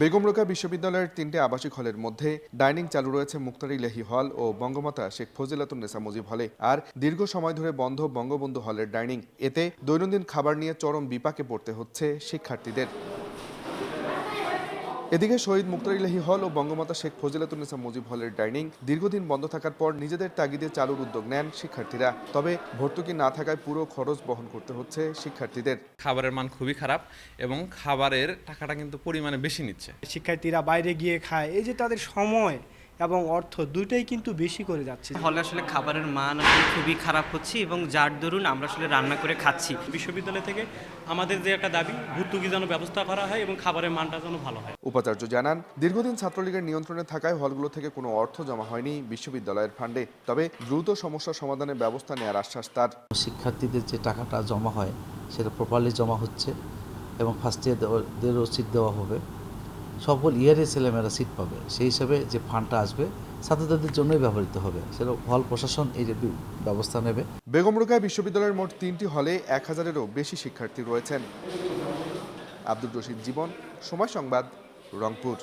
Begum Roca বিশ্ববিদ্যালয়ের তিনটি আবাসিক হলের মধ্যে ডাইনিং চালু রয়েছে মুক্তারি লেহি হল ও বঙ্গমাতা শেখ ফজিলাতুন্নেসা মুজিব হলে। আর দীর্ঘ সময় ধরে বন্ধ বঙ্গবন্ধু হলের ডাইনিং। এতে দৈনন্দিন খাবার নিয়ে চরম বিপাকে পড়তে হচ্ছে শিক্ষার্থীদের। এদিকে শহীদ মুক্তার ইলাহি হল ও বঙ্গমাতা শেখ ফজিলাতুন্নেসা মুজিব হলের ডাইনিং দীর্ঘদিন বন্ধ থাকার পর নিজেদের তাগিদে চালুর উদ্যোগ নেন শিক্ষার্থীরা। তবে ভর্তুকি না থাকায় পুরো খরচ বহন করতে হচ্ছে শিক্ষার্থীদের। খাবারের মান খুবই খারাপ এবং খাবারের টাকাটা কিন্তু পরিমাণে বেশি নিচ্ছে। শিক্ষার্থীরা বাইরে গিয়ে খায়। এই যে তাদের সময় এবং অর্থ দুইটাই কিন্তু বেশি করে যাচ্ছে। হলে আসলে খাবারের মান আসলে খুবই খারাপ হচ্ছে এবং যার দরুন আমরা আসলে রান্না করে খাচ্ছি। বিশ্ববিদ্যালয় থেকে আমাদের যে একটা দাবি ভর্তুকি যেন ব্যবস্থা করা হয় এবং খাবারের মানটা যেন ভালো হয়। উপাচার্য জানান দীর্ঘদিন ছাত্রলীগের নিয়ন্ত্রণে থাকায় হলগুলো থেকে কোনো অর্থ জমা হয়নি বিশ্ববিদ্যালয়ের ফান্ডে। তবে দ্রুত সমস্যা সমাধানের ব্যবস্থা নেওয়ার আশ্বাস তার। শিক্ষার্থীদের যে টাকাটা জমা হয় সেটা প্রপারলি জমা হচ্ছে এবং ফার্স্ট ইয়ারদেরও রসিদ দেওয়া হবে। সকল ইয়ারে ছেলেমেয়েরা সিট পাবে। সেই হিসাবে যে ফান্ডটা আসবে, ছাত্রছাত্রীদের জন্যই ব্যবহৃত হবে। সেটা হল প্রশাসন এই যে ব্যবস্থা নেবে। বেগম বিশ্ববিদ্যালয়ের মোট তিনটি হলে এক হাজারেরও বেশি শিক্ষার্থী রয়েছেন। আব্দুল রশিদ জীবন, সময় সংবাদ, রংপুর।